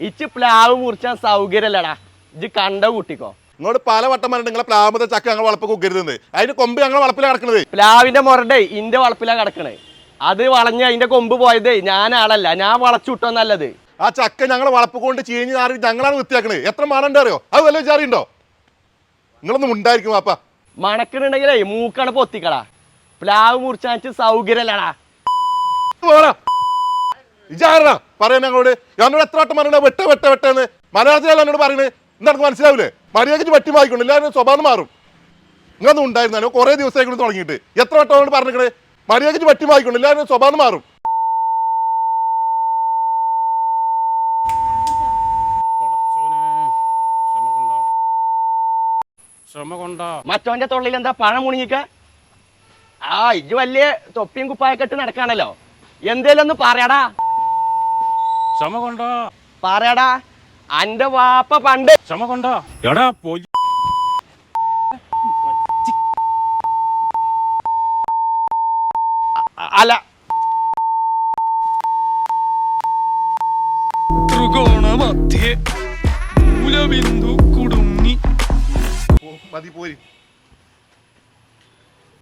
ഇച്ച് പ്ലാവ് മുറിച്ചാൻ സൗകര്യമല്ലടാ ഇജ് കണ്ട കൂട്ടിക്കോ. നിങ്ങളോട് പല വട്ടം പറഞ്ഞിട്ട് നിങ്ങളെ പ്ലാമത്തെ ചക്ക ഞങ്ങൾ വളപ്പ് കുക്കരുതെന്ന്. അതിന് കൊമ്പ് ഞങ്ങൾ വളപ്പിലാണ് കിടക്കുന്നത് പ്ലാവിന്റെ മുരണ്ടേ ഇന്റെ വളപ്പിലാ കിടക്കണേ. അത് വളഞ്ഞ് അതിന്റെ കൊമ്പ് പോയതേ ഞാൻ ആളല്ല ഞാൻ വളച്ചു വിട്ടോ നല്ലത്. ആ ചക്ക ഞങ്ങൾ വളപ്പ് കൊണ്ട് ചീഞ്ഞ് നാറി ഞങ്ങളാണ് വൃത്തിയാക്കണത് എത്ര മണണ്ട അറിയോ? അത് വല്ല വിചാരിണ്ടോ? നിങ്ങളൊന്നും ഉണ്ടായിരിക്കും വാപ്പ. മണക്കണുണ്ടെങ്കിലേ മൂക്കാണ് പൊത്തിക്കടാ. പ്ലാവ് മുറിച്ചാൻ സൗകര്യല്ലടാ. സൗകര്യമല്ലടാ വിചാരണ പറയാൻ ഞങ്ങളോട് എന്നോട് എത്ര വട്ടം പറയണ വെട്ട വെട്ട വെട്ടെന്ന് മലയാളത്തിലല്ല എന്നോട് പറയണേ എന്താ മനസ്സിലാവില്ലേ മര്യാദയ്ക്ക് വെട്ടി വായിക്കണം എല്ലാവരും സ്വഭാവം മാറും. നിങ്ങളൊന്നും ഉണ്ടായിരുന്നാലോ കുറേ ദിവസമായിക്കൊണ്ട് തുടങ്ങിയിട്ട്. എത്ര വട്ടം അവനോട് പറഞ്ഞിരിക്കണേ? മര്യാദയ്ക്ക് വെട്ടി വായിക്കണം എല്ലാവരും സ്വഭാവം മാറും. മറ്റോന്റെ തൊള്ളിൽ എന്താ പഴം മുണിങ്ങിക്ക? ആ ഇജ് വലിയ തൊപ്പിയും കുപ്പായൊക്കെ ഇട്ട് നടക്കാണല്ലോ. എന്തേലും ഒന്ന് പറയടാ. ക്ഷമ കൊണ്ടോ പറയടാ അന്റെ വാപ്പ പണ്ട് ക്ഷമ കൊണ്ടോ എടാ പോയി. അല്ല. ത്രികോണ മധ്യേ മൂലബിന്ദു കുടുങ്ങി. മതി പോരി.